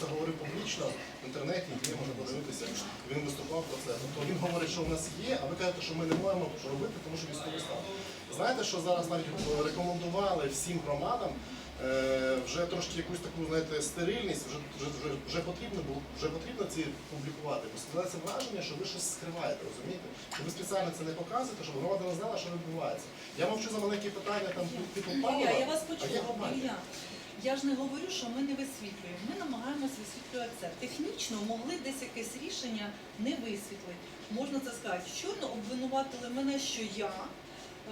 це говорив публічно в інтернеті, є можна подивитися. Він виступав про це. Тобто він говорить, що в нас є, а ви кажете, що ми не можемо робити, тому що військовий стан. Знаєте, що зараз навіть рекомендували всім громадам е, вже трошки якусь таку, знаєте, стерильність, вже, вже, вже, вже потрібно було, вже потрібно ці публікувати. Бо складається враження, що ви щось скриваєте, розумієте? Що ви спеціально це не показуєте, щоб громада не знала, що відбувається. Я мовчу за маленькі питання там типу палива, я вас а почула. глобальні. Ілля, я ж не говорю, що ми не висвітлюємо. Ми намагаємося висвітлювати це. Технічно могли десь якесь рішення не висвітлити. Можна це сказати. Щойно обвинуватили мене, що я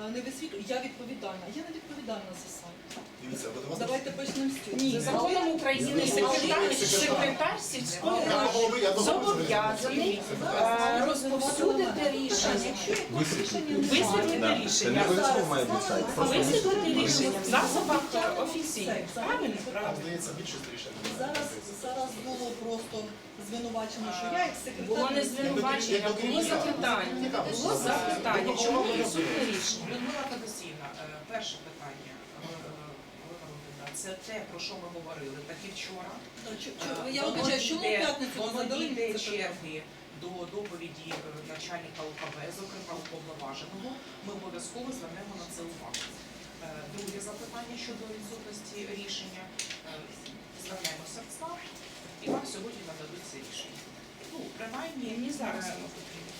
е, не висвітлюю. Я відповідальна. Я не відповідальна за сайт. Дивіться, вас Давайте почнемо з цього. Ні, законом України секретар, секретар сільської ради зобов'язаний е, розповсюдити рішення, висвітлити Це не рішення, обов'язково має бути сайт. Просто висвітлити рішення в засобах е, офіційних. Правильно? Правильно. здається, більшість рішень. зараз, зараз було просто звинувачено, що я як секретар. Було не звинувачення, було запитання. Було запитання. Чому не рішення? Людмила Федосіївна, е, перше питання, е, е, Олена Володимирівна, це те, про що ми говорили, так і вчора. Ну, чу- Е, чу- Я воно вибачаю, чому в йде- п'ятницю ви задали йде мені це питання? черги до доповіді е, начальника УКВ, зокрема уповноваженого, ми обов'язково звернемо на це увагу. Е, Друге запитання щодо відсутності рішення. Е, Звернемося в ЦНАП і вам сьогодні нададуть це рішення. Ну, принаймні, зараз е, потрібно.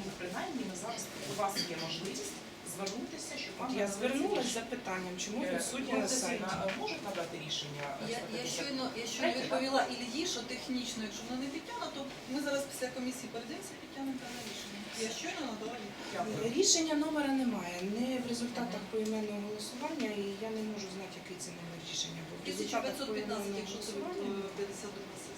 Ну, принаймні, ми зараз у вас є можливість звернутися, щоб вам Я надали звернулася з це запитанням, чому. Е, відсутня на сайті. Конституційна, е, можуть надати рішення? е, Я, я 150? щойно, я щойно Третє, відповіла Ільї, що технічно, якщо вона не підтягне, то ми зараз після комісії перейдемося підтягнемо дане рішення. Я щойно надала відповідь. Дякую. Рішення номера немає, не в результатах поіменного голосування, і я не можу знати, який це номер рішення був. В результатах 1515, поіменного якщо це голосування е, 52 сесія.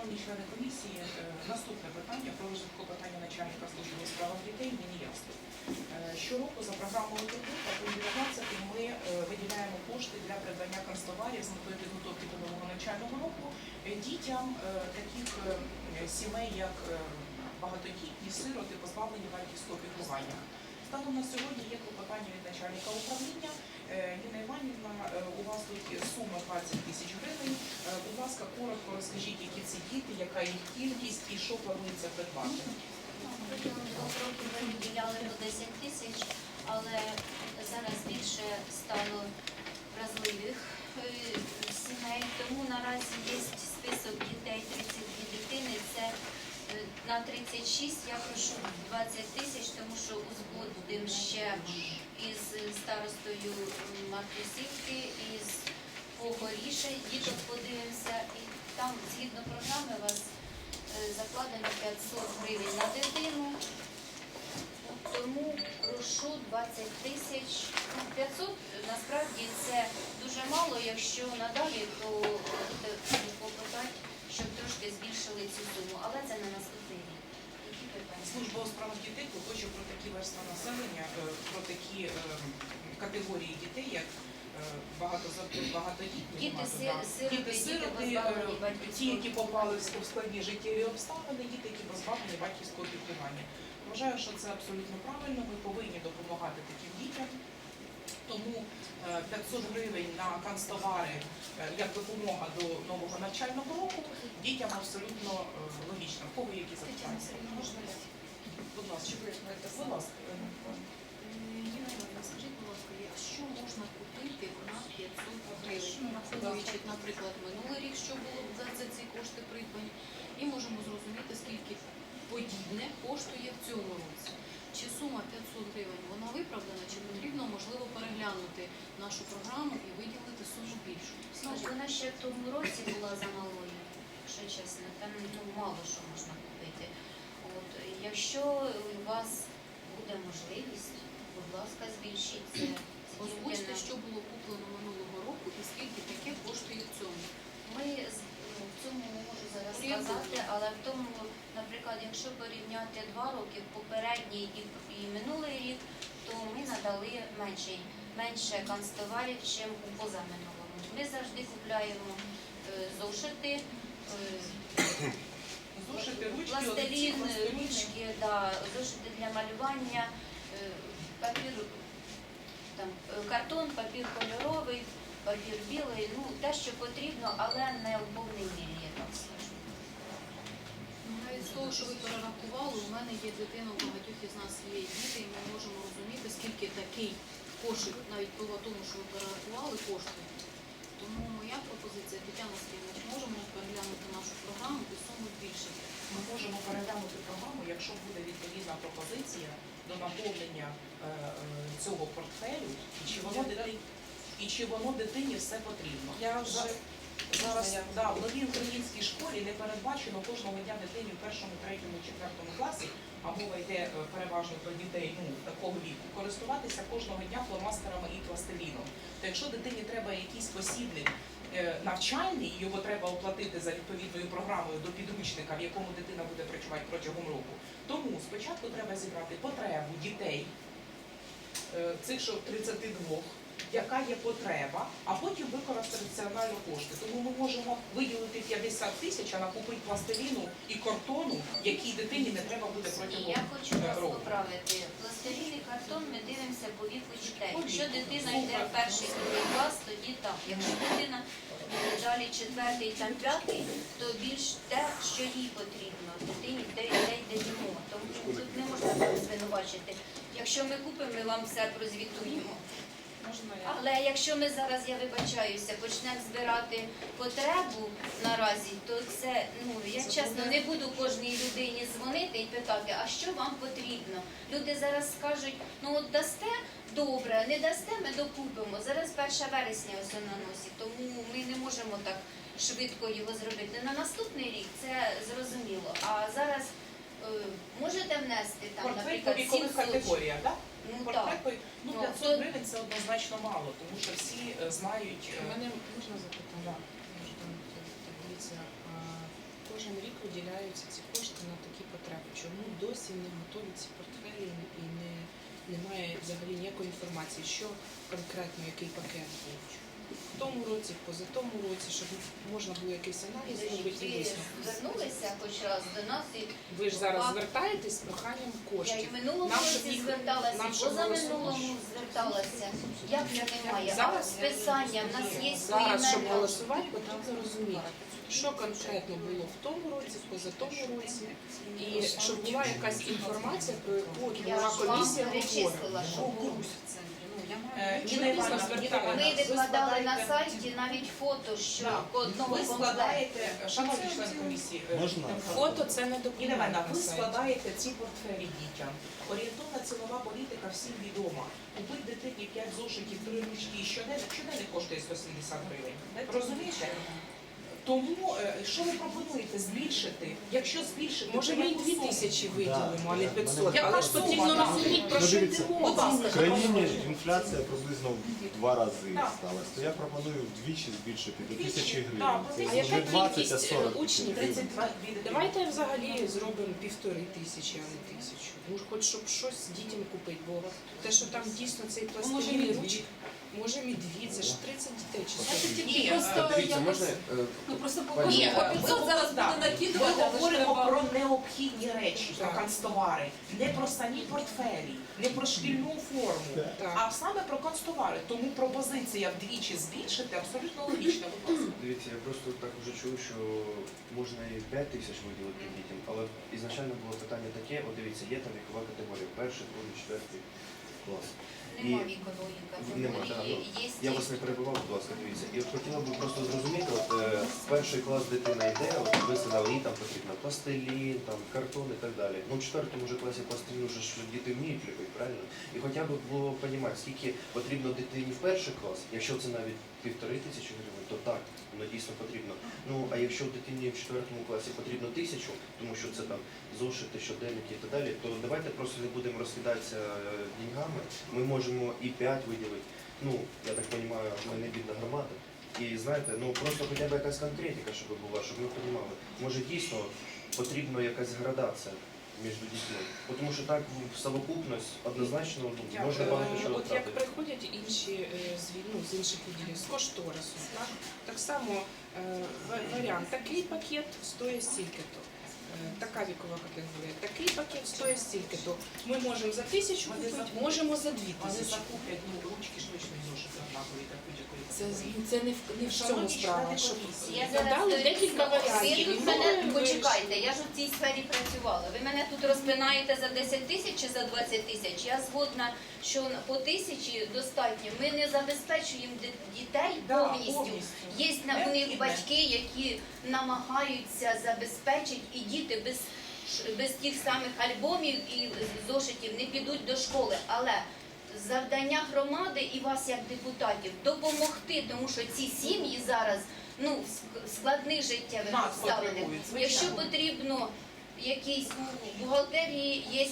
Шановні члени комісії, е, наступне питання про розвитку питання начальника служби справах дітей мені ясно. Е, Щороку за програмою ТК по 19 ми е, виділяємо кошти для придбання канцтоварів з метою підготовки до нового навчального року дітям таких сімей, як багатодітні сироти, позбавлені батьківського піклування. Станом на сьогодні є клопотання від начальника управління. Ніна Іванівна, у вас тут сума 20 тисяч гривень. Е, Будь ласка, коротко розкажіть, які це діти, яка їх кількість і що планується придбати. Протягом двох років ми виділяли по 10 тисяч, але зараз більше стало вразливих е, сімей. Тому наразі є список дітей 32 дитини. Це е, на 36 я прошу 20 тисяч, тому що узгодимо ще із старостою Мартусівки, із Погоріше, діток подивимося. І там згідно програми у вас е, закладено 500 гривень на дитину. Тому прошу 20 тисяч. Ну, 500 насправді це дуже мало. Якщо надалі, то буде попитати, щоб трошки збільшили цю суму. Але це на наступний рік. Служба у справах дітей клопоче про такі верства населення, е, про такі е, категорії дітей, як багато багатодітні Діти мати, си- сироти, діти діти сироти, позбавлені е, батьківського ті, які попали в складні життєві обставини, діти, які позбавлені батьківського піклування. Вважаю, що це абсолютно правильно. Ми повинні допомагати таким дітям. Тому е, 500 гривень на канцтовари е, як допомога до нового навчального року дітям абсолютно е, логічно. В кого є які запитання? Будь ласка, будь ласка. Іванівна, скажіть, будь ласка, а що можна купити на 500 гривень? Враховуючи, наприклад, минулий рік, що було за ці кошти придбані, і можемо зрозуміти, скільки подібне коштує в цьому році. Чи сума 500 гривень вона виправдана, чи потрібно можливо переглянути нашу програму і виділити суму більшу? Ну, вона ще в тому році була замалою, якщо чесно. Там ну, мало що можна купити. От, якщо у вас буде можливість, будь ласка, збільшіть це. Озвучте, що було куплено минулого і скільки таке коштує в цьому. Ми ну, в цьому не можу зараз сказати, але в тому, наприклад, якщо порівняти два роки, попередній і, і минулий рік, то ми надали менше, менше канцтоварів, ніж у позаминулому. Ми завжди купляємо е, зошити, е, пластилін, ручки, да, зошити для малювання, е, папір, там, картон, папір кольоровий. Папір білий, ну те, що потрібно, але не в повній мірі, я так скажу. Ну, Навіть з того, що ви перерахували, у мене є дитина, у багатьох із нас є діти, і ми можемо розуміти, скільки такий кошик, навіть по тому, що ви перерахували, коштує. Тому моя пропозиція, Тетяна Сергійовна, можемо переглянути нашу програму і суму збільшити. Ми можемо переглянути програму, якщо буде відповідна пропозиція до наповнення е, е, цього портфелю, чи воно дитині, і чи воно дитині все потрібно. Я вже Зараз да, в новій українській школі не передбачено кожного дня дитині в першому, третьому, четвертому класі, а мова йде е, переважно про дітей ну, такого віку, користуватися кожного дня фломастерами і пластиліном. То якщо дитині треба якийсь посібник е, навчальний, його треба оплатити за відповідною програмою до підручника, в якому дитина буде працювати протягом року. Тому спочатку треба зібрати потребу дітей е, цих що 32, яка є потреба, а потім використати раціонально кошти. Тому ми можемо виділити 50 тисяч, а накупити пластиліну і картону, якій дитині не треба буде протягом я хочу вас поправити. Пластилін і картон ми дивимося по віку дітей. Якщо дитина йде в перший другий клас, тоді так. Якщо дитина далі четвертий та п'ятий, то більш те, що їй потрібно. Дитині те те йдемо. Тому тут не можна звинувачити. Якщо ми купимо, ми вам все прозвітуємо. Але якщо ми зараз, я вибачаюся, почнемо збирати потребу наразі, то це, ну я чесно не буду кожній людині дзвонити і питати, а що вам потрібно. Люди зараз скажуть, ну от дасте добре, не дасте, ми докупимо. Зараз 1 вересня ось на носі, тому ми не можемо так швидко його зробити. На наступний рік це зрозуміло. А зараз е, можете внести там, наприклад, вікових 700. категоріях, так? Ну Портфель ну, Ну, 500 гривень це однозначно мало, тому що всі е, знають. е, У мене можна запитати? А кожен рік виділяються ці кошти на такі потреби. Чому досі не готові ці портфелі і не, немає взагалі ніякої інформації, що конкретно, який пакет був? В тому році, в позатому році, щоб можна було якийсь аналіз зробити і Ви звернулися хоч раз до нас і Ви ж зараз звертаєтесь з проханням я і коштів. в минулому Нам, щоб році їх- зверталася, нам, і щоб позаминулому голосувати. зверталася. Як це немає? Зараз- а списання в нас є свої Зараз, щоб голосувати, потрібно розуміти, що конкретно було в тому році, в позатому році, і щоб була якась інформація, про яку Я трудова ж вам комісія говорить. перечислила, що було. Е, Ніна ви? Ніна Ми Іванівна, викладали на сайті навіть фото, що одного Ви складаєте, шановні члени комісії, е, Можна? Фото це не Ніна документ Іванівна, ви складаєте ці портфелі дітям. Орієнтовна цінова політика всім відома. Купить дитині 5 зошитів, 3 ручки щоденник коштує 170 гривень. Розумієте? Тому е, що ви пропонуєте збільшити? Якщо збільшити, Може, то ми і яку 2 суму? тисячі виділимо, а не Да. 500. Яка Але ж потрібно розуміти, про Ну, що дивіться, йде мова. В країні інфляція приблизно в два рази Так. сталася. То я пропоную вдвічі збільшити до тисячі гривень. Це А не 20, а кількість 40. е? 32. Давайте взагалі зробимо півтори тисячі, а не тисячу. Ну, хоч щоб щось дітям купити, бо те, що там дійсно цей може, пластилін, ручки, може і дві, це ж 30 дітей чи Знаєте, 40. тільки, Ні, просто Дивіться, якось- можна е, Ну просто по Пані, Ні, по 500 зараз буде Ми накидувати, але ж говоримо треба- про необхідні речі, про канцтовари, не про самі портфелі, не про шкільну форму, Так. а саме про канцтовари. Тому пропозиція вдвічі збільшити абсолютно логічна. Будь ласка. дивіться, я просто так вже чув, що можна і 5 тисяч виділити дітям, але ізначально було питання таке, от дивіться, є там вікова категорія, перший, другий, четвертий клас. І- Нема, так, ну, Є Я вас не перебував, будь ласка, дивіться. І от хотіла б просто зрозуміти, от е, в перший клас дитина йде, от ви сказали, їй там потрібно пластилін, там картон і так далі. Ну, в четвертому вже класі пластилін вже ж діти вміють ліпити, правильно? І хоча б було розуміти, скільки потрібно дитині в перший клас, якщо це навіть півтори тисячі гривень, то так, воно дійсно потрібно. Ну а якщо дитині в четвертому класі потрібно тисячу, тому що це там зошити, щоденники і так далі, то давайте просто не будемо розкидатися е, деньгами. Ми можемо і 5 виділити. Ну, я так розумію, ми не бідна громада. І знаєте, ну просто хоча б якась конкретика, щоб була, щоб ми розуміли. Може дійсно потрібна якась градація між дітьми. Тому що так в совокупність однозначно ну, можна багато Е, чого От як втратити. приходять інші е, з ну, з інших відділів, з кошторису, так? Так само е, ва- варіант, такий пакет стоїть стільки-то. Е, така вікова категорія, такий пакет стоїть стільки, то ми можемо за тисячу купити, можемо за дві Вони тисячі. закуплять ну, ручки швидше зошити однакові для будь-якої Це, це не в, не в цьому справа. Щоб Я зараз тут- декілька Ви варіантів. тут мене почекайте, я ж у цій сфері працювала. Ви мене тут розпинаєте за 10 тисяч чи за 20 тисяч. Я згодна, що на- по тисячі достатньо. Ми не забезпечуємо ди- дітей Да, повністю. повністю. Є на у них батьки, які намагаються забезпечити, і діти без, без тих самих альбомів і зошитів не підуть до школи. Але завдання громади і вас, як депутатів, допомогти, тому що ці сім'ї зараз ну, в ск- складних життєвих звичайно. Якщо потрібно якісь бухгалтерії є е,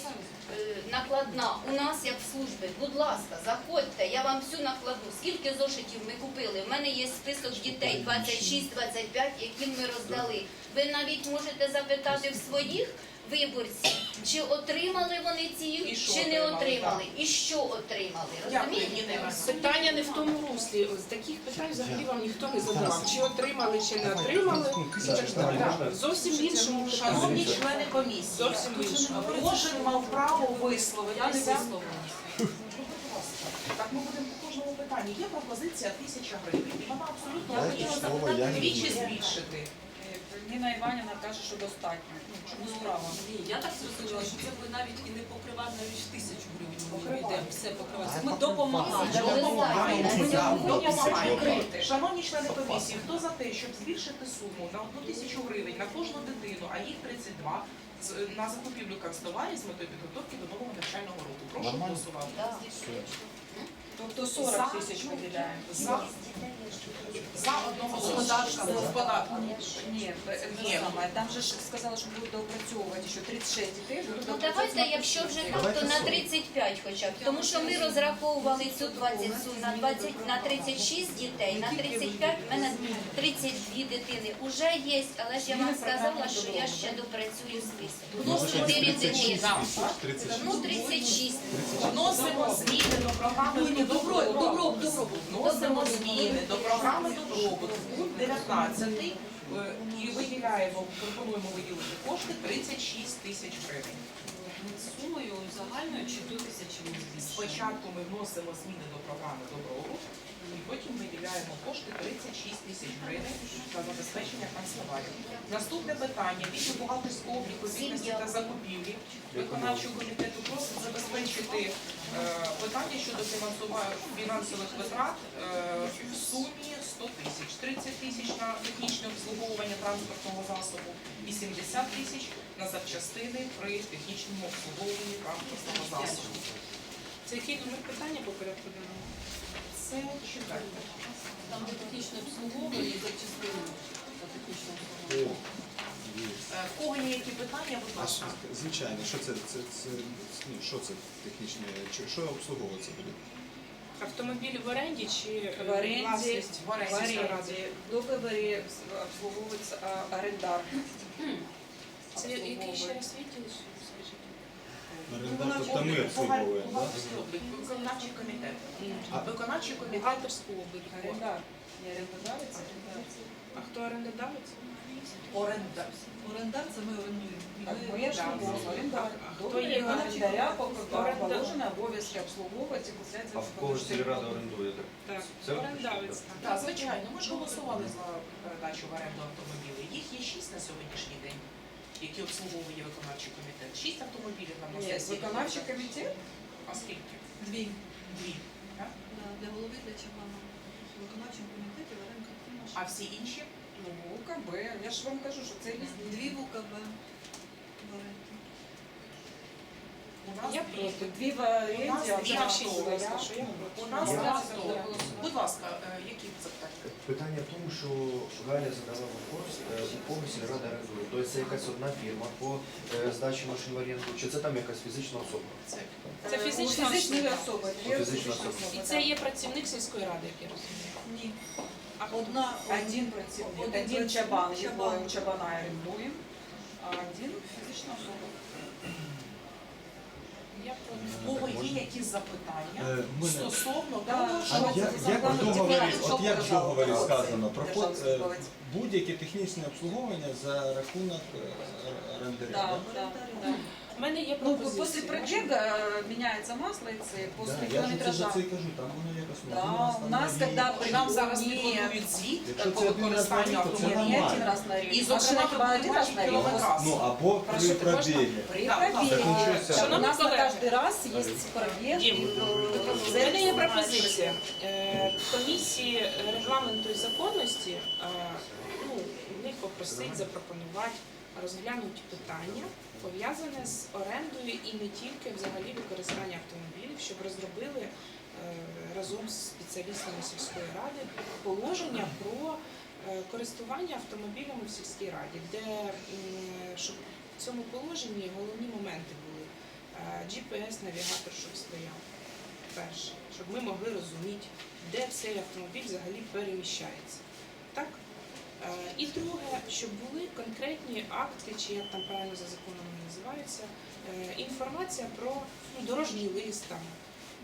накладна у нас як в службі. Будь ласка, заходьте, я вам всю накладу. Скільки зошитів ми купили? У мене є список дітей 26-25, яким ми роздали. Ви навіть можете запитати в своїх виборців, чи отримали вони ці, чи не отримали, і що отримали. Розумієте? Питання не в тому руслі. Ось таких питань взагалі вам ніхто не задавав. Чи отримали, чи не отримали. Зовсім в іншому Шановні питанні. члени комісії, Зовсім іншому. кожен мав право Я не висловитися. висловлена. Так, ми будемо по кожному питанню. Є пропозиція тисяча гривень, і вона абсолютно Я логічна. слово я не збільшити. Ніна Іванівна каже, що достатньо. Ну, чому справа? Ні, я так зрозуміла, що це ви навіть і не покривати навіть тисячу гривень. Ми йдемо, все покривати. Ми допомагаємо. Шановні члени комісії, хто за те, щоб збільшити суму на одну тисячу гривень на кожну дитину, а їх 32, з- на закупівлю канцтоварів з метою підготовки до нового навчального року? Прошу Нормально. голосувати. Тобто 40 тисяч виділяємо. За, за одного господарства з податком. Ні, Ні. саме. Там же ж сказали, що будуть опрацьовувати, що 36 дітей будуть Ну давайте, якщо вже так, то на 35 хоча б. Тому що ми розраховували цю 20 сум на 20 на 36 дітей, на 35 в мене 32 дитини вже є, але ж я вам сказала, що я ще допрацюю список. Ну, 4 дитини. Ну, 36. Вносимо зміни до програми добро, добро, добро. Вносимо зміни до програми добробуту. Пункт 19 е, і виділяємо, пропонуємо виділити кошти 36 тисяч гривень. Сумою загальною чи до тисячі? Спочатку ми вносимо зміни до програми добробут, і потім виділяємо кошти 36 тисяч гривень на забезпечення канцтоварів. Наступне питання відділ бухгалтерського обліку звітності та закупівлі виконавчого комітету просить забезпечити е, питання щодо фінансових витрат е, в сумі 100 тисяч, 30 тисяч на технічне обслуговування транспортного засобу і 70 тисяч на запчастини при технічному обслуговуванні транспортного засобу. Це який номер питання по порядку денному? Це четверте. Там де технічне обслуговування і та технічне обслуговування. Е, В кого є які питання, будь А ласка. що- звичайно, що це, це, це, ну, що це технічне, чи що обслуговується буде? Автомобіль в оренді чи е, В оренді, власність в оренді. В оренді, в договорі обслуговується а, орендар. Це який ще раз відділ? Орендар, тобто ми обслуговуємо? Виконавчий комітет. Виконавчий комітет. Обліку. Орендар. Не орендодавець, а орендар. Хто орендодавець? Оренда. Орендар це ми орендуємо. Орендар. Хто є орендаря положено обов'язки обслуговувати і купляти. А в кого ж сільрада орендує? так? Орендавець. Так, звичайно, ми ж голосували за передачу в оренду автомобілів. Їх є шість на сьогоднішній день, які обслуговує виконавчий комітет. Шість автомобілів нам на Ні, сесії. виконавчий комітет А скільки? Дві. Дві. Так? Да, Для голови, для Чабана. В виконавчому комітеті Варенко Тимош. А всі інші? Ну, УКБ. Я ж вам кажу, що це різні. Дві в УКБ. Варенки. У нас Я проти. Дві в У нас оренді, а дві це авто. будь ласка, що я проти. У нас Будь ласка, е, які запитання? Питання в тому, що Галя задала вопрос, е, у кого сільрада орендує. Тобто це якась одна фірма по е, здачі машин в оренду, чи це там якась фізична особа? Це Це Е, фізична особа. Дві фізична особа. І це є працівник сільської ради, як я розумію. Ні. А Одна. Один працівник, Один чабан, чабан. чабана орендуємо, а один фізична особа. Кого є якісь запитання Е, стосовно того, А що як, як в Закладно договорі, декларацію, от як в договорі сказано, це проход е, будь-яке технічне обслуговування за рахунок е, орендаря. Да, да? да, да. У мене є Ну, пропозиція. после пробега э, меняется масло и цепь, Да, после я ж це за километража. це і кажу, там воно якось ну, Да, один раз у там нас, на рік. когда при нам зараз Ні. підготують звіт Якщо по це один раз на використанню рік, то це Не автомобіля. один раз на рік. І, Машина зокрема, хіба один раз на рік? кілометраж. Ну, або при Прошу, можна? пробігі. При Да, да. пробеге. Закінчується. У Шановні нас на колеги. каждый раз есть пробег. Дім, и, э, У мене є цель пропозиція. Е, Комісії регламенту і законності е, ну, в них попросить запропонувати розглянути питання, пов'язане з орендою і не тільки взагалі використання автомобілів, щоб розробили е, разом з спеціалістами сільської ради положення про е, користування автомобілями в сільській раді, де щоб в цьому положенні головні моменти були. Е, GPS-навігатор, щоб стояв перше, щоб ми могли розуміти, де цей автомобіль взагалі переміщається. Так? Е, І друге, щоб були конкретні акти, чи як там правильно за законом вони називаються, е, інформація про ну, дорожній лист, там,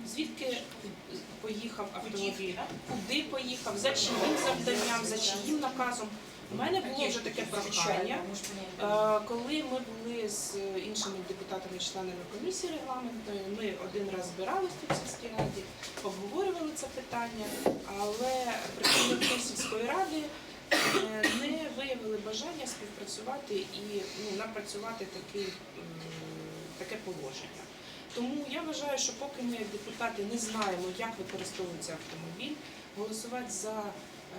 звідки поїхав автомобіль, куди поїхав, за чиїм завданням, за чиїм наказом. У мене було вже таке прохання. Е, Коли ми були з іншими депутатами, членами комісії регламентної, ми один раз збирались тут в сільській раді, обговорювали це питання, але представники сільської ради не виявили бажання співпрацювати і ну, напрацювати такий, таке положення. Тому я вважаю, що поки ми депутати не знаємо, як використовується автомобіль, голосувати за е,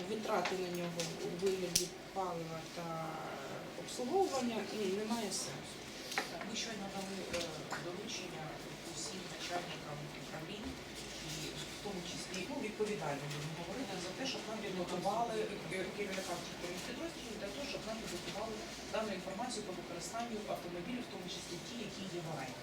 витрати на нього у вигляді палива та обслуговування ну, немає сенсу. Ми щойно дали е, доручення усім начальникам тому числі ну, відповідально будемо говорити за те, щоб нам підготували керівникам структурних підрозділів для того, щоб нам підготували дану інформацію по використанню автомобілів, в тому числі ті, які є в оренді.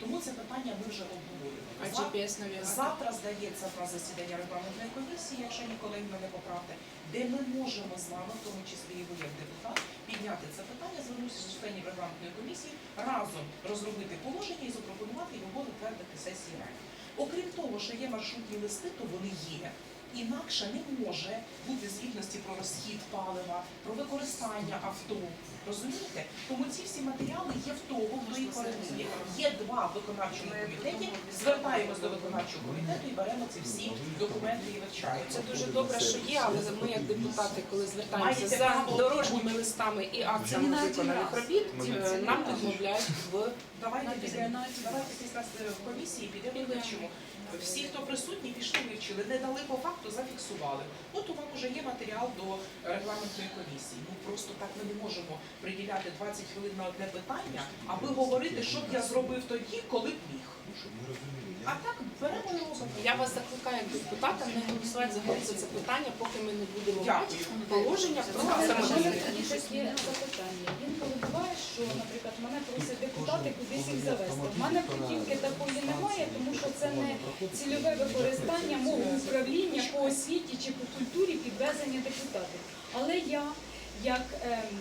Тому це питання ми вже обговорюємо. А GPS-навігатор? Завтра здається нас засідання регламентної комісії, якщо ніколи мене поправте, де ми можемо з вами, в тому числі і ви як депутат, підняти це питання, звернутися до членів регламентної комісії, разом розробити положення і запропонувати його затвердити сесії ради. Окрім того, що є маршрутні листи, то вони є. Інакше не може бути звітності про розхід палива, про використання авто. Розумієте? Тому ці всі матеріали є в того, хто їх орендує. Є два в виконавчому комітеті. Звертаємось до виконавчого комітету і беремо ці всі документи і вивчаємо. Це дуже добре, що є, але ми як депутати, коли звертаємося Маєте за право. дорожніми листами і актами виконаних робіт, е, нам відмовляють в Давайте після давайте після в комісії підемо і вивчимо. Всі, хто присутні, пішли вивчили, не дали по факту, зафіксували. От у вас вже є матеріал до регламентної комісії. Ну просто так ми не можемо приділяти 20 хвилин на одне питання, аби говорити, що б я зробив тоді, коли б міг. А Я- так беремо і робимо. Я вас закликаю як депутата не голосувати взагалі за це питання, поки ми не будемо мати положення про запитання. Інколи буває, що, наприклад, мене просять депутати кудись їх завести. У мене путівки такої немає, тому що це не цільове використання мого управління по освіті чи по культурі підвезення депутатів. Але я, як ем,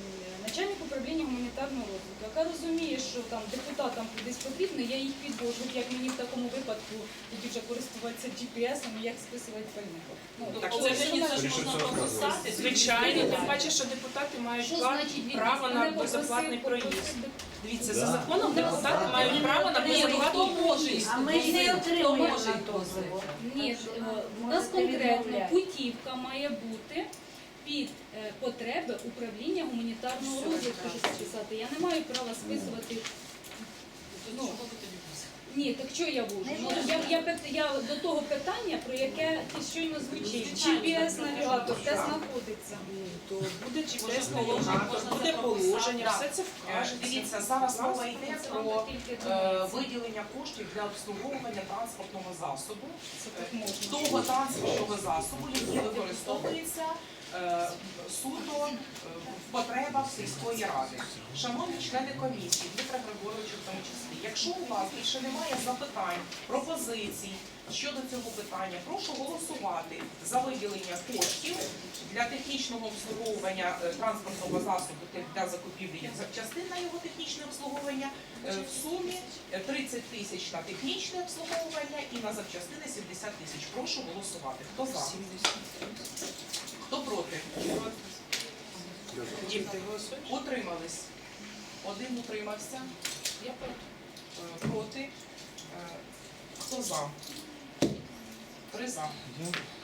начальник управління гуманітарного розвитку, яка розуміє, що там депутатам кудись потрібно, я їх підвожу, як мені в такому випадку тоді вже користуватися GPS-ом як списувати пальне. Ну, Так, тобто, це ж всього, прописати. Звичайно, тим паче, що депутати мають Що значить право на попросив, безоплатний проїзд. Дивіться, за законом депутати мають право на ну, безоплатний проїзд. А ми ж не отримуємо. Ні, е, у нас конкретно путівка має бути під е, потреби управління гуманітарного розвитку що списати. Я не маю права списувати. Ну, ні, так що я вожу? Ну, я, я, пит- я до того питання, про яке ти щойно звучить. GPS-навігатор, де знаходиться. Ну, То буде GPS-навігатор, буде положення, все це Е, вкажеться. Дивіться, зараз мова йде про е, виділення коштів для обслуговування транспортного засобу, Це так можна. того транспортного засобу, який використовується суто е, в потребах сільської ради. Шановні члени комісії, Дмитра Григоровича в тому числі, якщо у вас більше немає запитань, пропозицій, щодо цього питання, прошу голосувати за виділення коштів для технічного обслуговування е, транспортного засобу для закупівлі запчастин на його технічне обслуговування е, в сумі е, 30 тисяч на технічне обслуговування і на запчастини 70 тисяч. Прошу голосувати. Хто за? Хто проти? Дім, ти голосуєш? Утримались. Один утримався. Я проти. Е, Проти. Е, Хто за? Три за.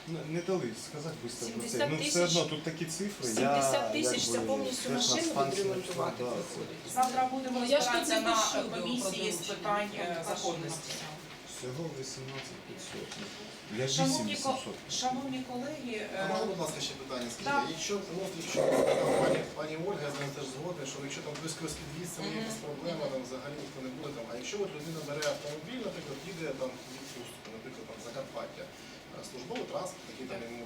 Я не- дали сказати швидко про це. Ну все одно тут такі цифри. 70 тисяч це повністю машину відремонтувати виходить. Завтра будемо Ну, розбиратися на комісії з питань е, законності. Всього 18 500. Я 8 Шановні, ко- шановні колеги, А е, можна, будь ласка, ще питання? Скажіть, Так. а якщо, ну, от якщо пані, пані Ольга, я з нею теж згодна, що якщо там близько під'їзд, це не якась проблема, там взагалі ніхто не буде там. А якщо от людина бере автомобіль, наприклад, їде там в відпустку, наприклад, там Закарпаття, е, службовий транспорт, який там йому.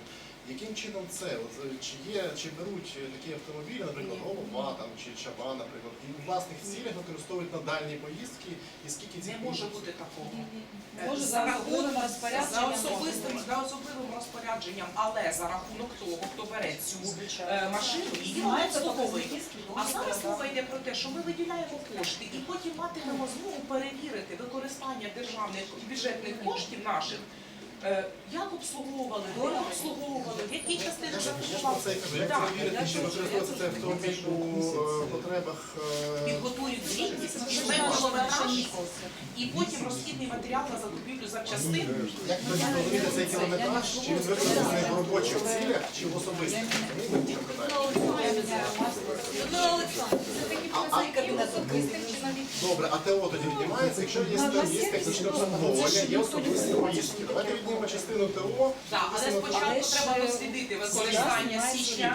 Яким чином це? От, е, чи є, чи беруть е, такі автомобілі, наприклад, голова там чи чаба, наприклад, і у власних цілях використовують на дальні поїздки, і скільки ці не може бути такого. Е, Може, за рахунок за особистим за особливим розпорядженням, але за рахунок того, хто бере цю е, машину, її не Знаєте, А зараз мова йде про те, що ми виділяємо кошти і потім матимемо змогу перевірити використання державних бюджетних коштів наших. Е, Як обслуговували, де обслуговували, в якій частині кажу, як перевірити, чи використовується цей автомобіль у е, потребах е, Підготують звітність, швидко кілометраж і потім розхідний матеріал на закупівлю запчастин. Як розуміти цей кілометраж, чи він використаний в робочих цілях, чи в особистих? Навіть Добре, а ТО тоді віднімається, якщо є технічне обслуговування, є особисті поїздки. Давайте віднімемо частину ТО. Так, але спочатку треба е, дослідити використання січня